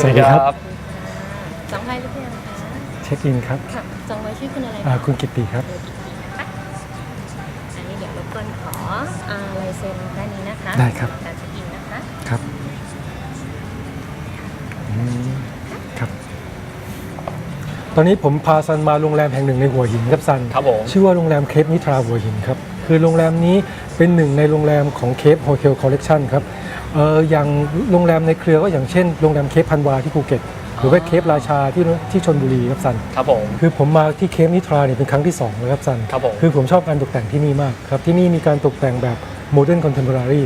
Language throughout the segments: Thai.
สวัสดีครับจองไพ่หรือยังคะเช็คอินครับ ค่ะจองไว้ ชื่อคุณอะไรอ่าคะคุณกิตติครับ อันนี้เดี๋ยวรบกวนขออาลายเซ็นด้านนี้นะคะได้ครับ การเช็คอินนะคะ ครับอืมครับ ตอนนี้ผมพาซันมาโรงแรมแห่งหนึ่งในหัวหินครับซัน ครับผม ชื่อว่าโรงแรมเคปนิทราหัวหินครับ คือโรงแรมนี้เป็นหนึ่งในโรงแรมของเคปโฮเทลคอลเลกชันครับเอออย่างโรงแรมในเครือก็อย่างเช่นโรงแรมเคปพันวาที่ภูเก็ต หรือว่าเคปราชาที่ที่ชนบุรีครับซันครับผมคือผมมาที่เคปนิทราเนี่ยเป็นครั้งที่2แล้วครับซันครับผมคือผมชอบการตกแต่งที่นี่มากครับที่นี่มีการตกแต่งแบบโมเดิร์นคอนเทม p o รารี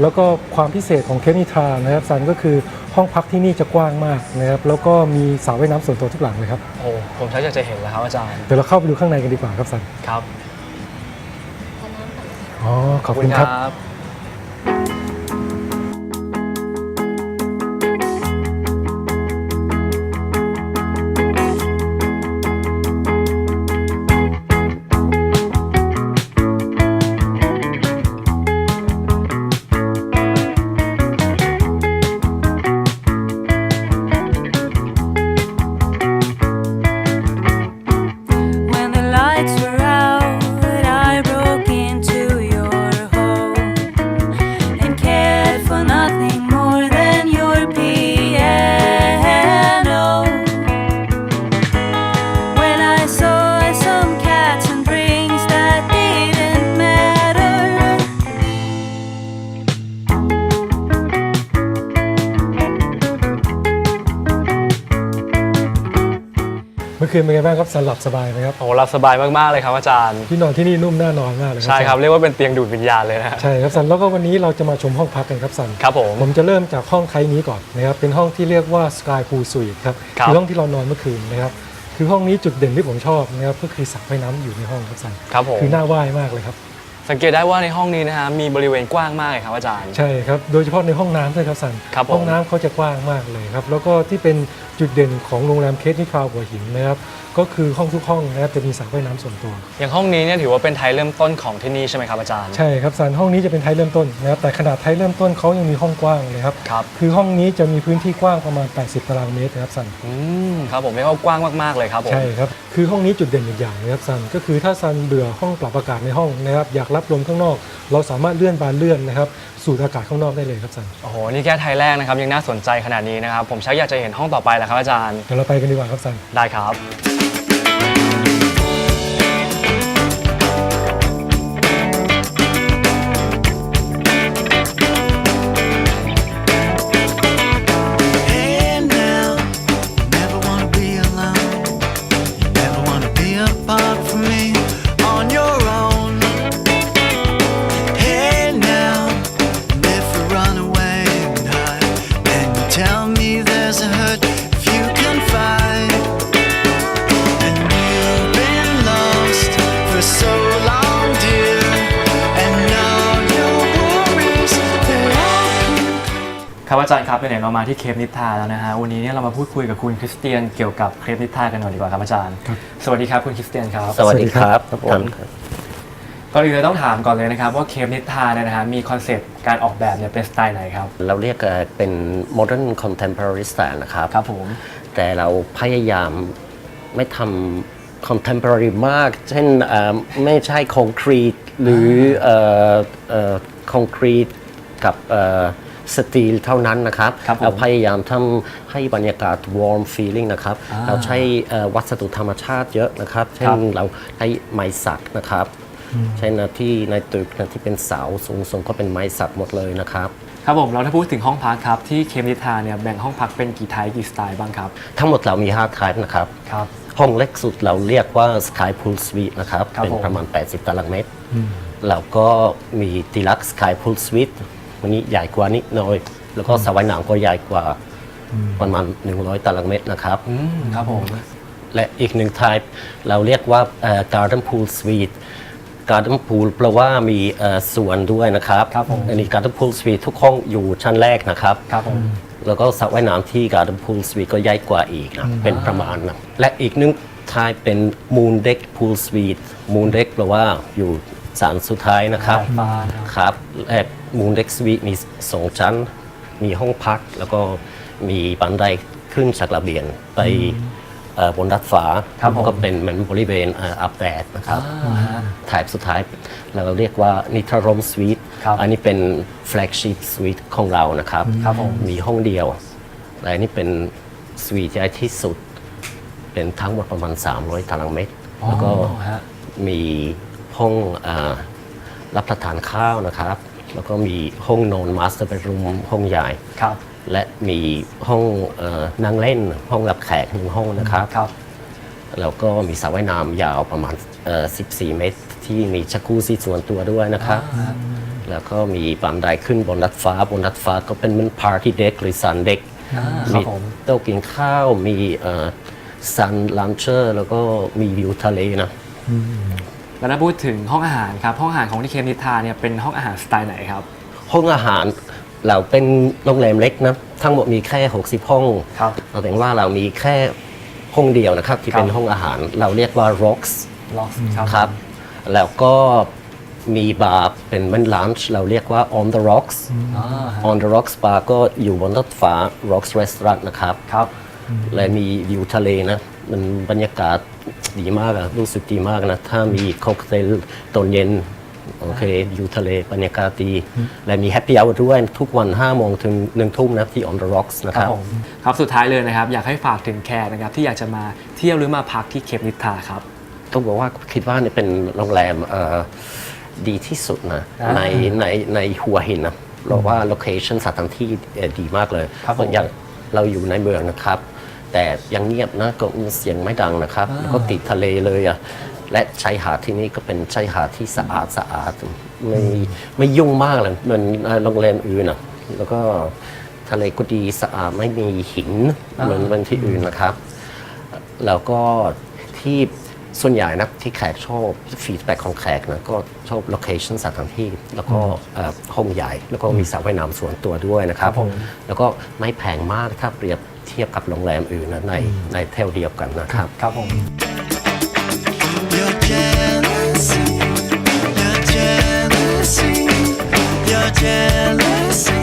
แล้วก็ความพิเศษของเคปนิทรานะครับซันก็คือห้องพักที่นี่จะกว้างมากนะครับแล้วก็มีสระว่ายน้ำส่วนตัวทุกหลังเลยครับโอ้ผมชักอยากจะเห็นแล้วครับอาจารย์เดี๋ยวเราเข้าไปดูข้างในกันดีกว่าครับซันครับทานน้ำก่อนนะคะอ๋อขอบคุณครับบ มื่อคืนเป็นไงบ้างครับซันหลับสบายไหมครับโอ้หลับสบายมากๆเลยครับอาจารย์ ที่นอนที่นี่นุ่มน่านอนมากเลยใช่ครับเรียกว่าเป็นเตียงดูดวิญญาณเลยนะฮะใช่ครับซันแล้วก็วันนี้เราจะมาชมห้องพักกันครับซันครับผมผมจะเริ่มจากห้องไทยนี้ก่อนนะครับเป็นห้องที่เรียกว่า Sky Pool Suite ครับครับคือห้องที่เรานอนเมื่อคืนนะครับคือห้องนี้จุดเด่นที่ผมชอบนะครับก็คือสระว่ายน้ำอยู่ในห้องครับซันครับผมคือน่าว่ายมากเลยครับสังเกตได้ว่าในห้องนี้นะฮะมีบริเวณกว้างมากเลยครับอาจารย์ใช่ครับโดยเฉพาะในห้องน้ำด้วยครับซันครับผมห้องน้ำเขาจะกว้างมากเลยครับแล้วก็ที่เป็น จุดเด่นของโรงแรมเคสนิทราหัวหินนะครับก็คือห้องทุกห้องนะครับจะมีสระว่ายน้ำส่วนตัว อย่างห้องนี้เนี่ยถือว่าเป็นไทยเริ่มต้นของที่นี่ใช่ไหมครับอาจารย์ ใช่ครับซันห้องนี้จะเป็นไทยเริ่มต้นนะครับแต่ขนาดไทยเริ่มต้นเขายังมีห้องกว้างเลยครับครับ คือห้องนี้จะมีพื้นที่กว้างประมาณ 80 ตารางเมตรนะครับซันอืมครับผมเรียกว่ากว้างมากๆเลยครับผมใช่ครับคือห้องนี้จุดเด่นอีกอย่างนะครับซันก็คือถ้าซันเบื่อห้องปรับอากาศในห้องนะครับอยากรับลมข้างนอก เราสามารถเลื่อนบานเลื่อนนะครับสูดอากาศข้างนอกได้เลยครับซันโอ้โห นี่แค่ไทยแรกนะครับ ยังน่าสนใจขนาดนี้นะครับ ผมชักอยากจะเห็นห้องต่อไปแล้วครับอาจารย์ เดี๋ยวเราไปกันดีกว่าครับซัน ได้ครับ Hey now, you never wanna be alone. You never wanna be apart from me ครับอาจารย์ครับไหนๆเรามาที่เคปนิทาแล้วนะฮะวันนี้เนี่ยเรามาพูดคุยกับคุณคริสเตียนเกี่ยวกับเคปนิทากันหน่อยดีกว่าครับอาจารย์ครับสวัสดีครับคุณคริสเตียนครับ สวัสดีครับครับผมก่อนอื่นเลยต้องถามก่อนเลยนะครับว่าเคปนิทาเนี่ยนะฮะมีคอนเซปต์การออกแบบเนี่ยเป็นสไตล์ไหนครับ เราเรียกเอ่อเป็น modern contemporary style นะครับครับผมแต่เราพยายามไม่ทำ contemporary มาก เช่นเอ่อไม่ใช่คอนกรีตหรือเอ่อเอ่อคอนกรีตกับเอ่อ สตีลเท่านั้นนะครับครับผมเราพยายามทำให้บรรยากาศ warm feeling นะครับ อ่าเราใช้เอ่อวัสดุธรรมชาติเยอะนะครับ เช่ครันบเราใช้ไม้สักนะครับ ใช่นะที่ในตึกนะที่เป็นเสาสูงๆก็เป็นไม้สักหมดเลยนะครับ ครับผมเราถ้าพูดถึงห้องพักครับที่เคปนิทาเนี่ยแบ่งห้องพักเป็นกี่ไทป์กี่สไตล์บ้างครับทั้งหมดเรามี 5 type นะครับ ครับ ห้องเล็กสุดเราเรียกว่า Sky Pool Suite นะครับ ครับเป็นผม ประมาณ 80 ตารางเมตร แล้วก็มี Deluxe Sky Pool Suite วันนี้ใหญ่กว่านิดหน่อย แล้วก็สระว่ายน้ำก็ใหญ่กว่าประมาณ 100 ตารางเมตรนะครับ อืมครับผม และอีกหนึ่ง type เราเรียกว่าเอ่อ garden pool suite garden pool แปลว่ามีเอ่อสวนด้วยนะครับครับผม อันนี้ garden pool suite ทุกห้องอยู่ชั้นแรกนะครับ ครับผม แล้วก็สระว่ายน้ำที่ Garden Pool Suite ก็ใหญ่กว่าอีกนะ เป็นประมาณนะและอีกหนึงทายเป็น Moon Deck Pool Suite Moon Deck แปลว่าอยู่ สารสุดท้ายนะครับดาดฟ้านะครับ ครับและ Moon Deck Suite มีสองชั้น มีห้องพัก แล้วก็มีบันไดขึ้นจากระเบียงไปเอ่อบนดาดฟ้าครับผม ก็เป็นเหมือนบริเวณเอ่ออัปแดดนะครับถ่ายสุดท้ายเราเรียกว่านิทรมสวีทครับอันนี้เป็นแฟลกชิพสวีทของเรานะครับครับผมมีห้องเดียวและอันนี้เป็นสวีทใหญ่ที่สุด เป็นทั้งหมดประมาณ 300 ตารางเมตร แล้วก็ ฮะ มี ห้องอารับประทานข้าวนะครับ แล้วก็มีห้องนอนมาสเตอร์เบดรูมห้องใหญ่ครับ และมีห้องเออนั่งเล่นห้องรับแขกหนึ่งห้องนะครับครับ แล้วก็มีสระว่ายน้ำยาวประมาณเอ่อ14 เมตร ที่มีชักคูซี่ส่วนตัวด้วยนะครับ แล้วก็มีบันไดขึ้นบนรัดฟ้าบนรัดฟ้าก็เป็นเหมันพาร์ตี้เด็กหรือซันเด็กอ่าครัมีบผมโต๊ะกินข้าวมีซันลันเชอร์ แล้วก็มีวิวทะเลนะ แล้วถ้าพูดถึงห้องอาหารครับห้องอาหารของที่เคมนิทาเนี่ยเป็นห้องอาหารสไตล์ไหนครับ ห้องอาหารเราเป็นโรงแรมเล็กนะทั้งหมดมีแค่ 60 ห้องครับเราแต่ว่าเรามีแค่ห้องเดียวนะครับ ที่เป็นครับห้องอาหารเราเรียกว่า rocks ล็อกครับครับ แล้วก็มีบาร์เป็นมันลันช์เราเรียกว่า on the rocks อ่าฮะ on the rocks bar ก็อยู่บนรถฟ้า rocks restaurant นะครับครับและมีวิวทะเลนะ มันบรรยากาศดีมากอะรู้สึกดีมากนะ ถ้ามีค็อกเทลตอนเย็น โอเควิวทะเลบรรยากาศดี และมีแฮปปี้ o อ r ด้วยทุกวัน5โมงถึง1ทุ่มนะที่ on the rocks นะคครัรับบ ผมครับสุดท้ายเลยนะครับ อยากให้ฝากถึงแขกนะครับที่อยากจะมาเที่ยวหรือมาพักที่เคปนิทาครับ ต้องบอกว่าคิดว่านี่เป็นโรงแรมเอ่อดีที่สุดนะอ่าในในในหัวหินนะเราว่าโลเคชันสถานที่เอ่อดีมากเลยครับผม อย่างเราอยู่ในเมืองนะครับ แต่ยังเงียบนะก็เสียงไม่ดังนะครับอ่าแล้วก็ติดทะเลเลยอะและชายหาดที่นี่ก็เป็นชายหาดที่สะอาดสะอาดไม่ไม่ยุ่งมากเลยเหมือนเอ่อโรงแรมอื่นนะแล้วก็ทะเลก็ดีสะอาดไม่มีหินเหมือนเหมือนที่อื่นนะครับ แล้วก็ที่ส่วนใหญ่นะที่แขกชอบฟีดแบ็ของแขกนะก็ชอบโลเคชันสถานที่ แล้วก็เอ่อห้องใหญ่ แล้วก็มีสระว่ายน้ำส่วนตัวด้วยนะครับครับผมแล้วก็ไม่แพงมากถ้าเปรียบ เทียบกับโรงแรมอื่นนะในในเทลเดียวกันนะครับ ครับผม Your jealousy, your jealousy, your jealousy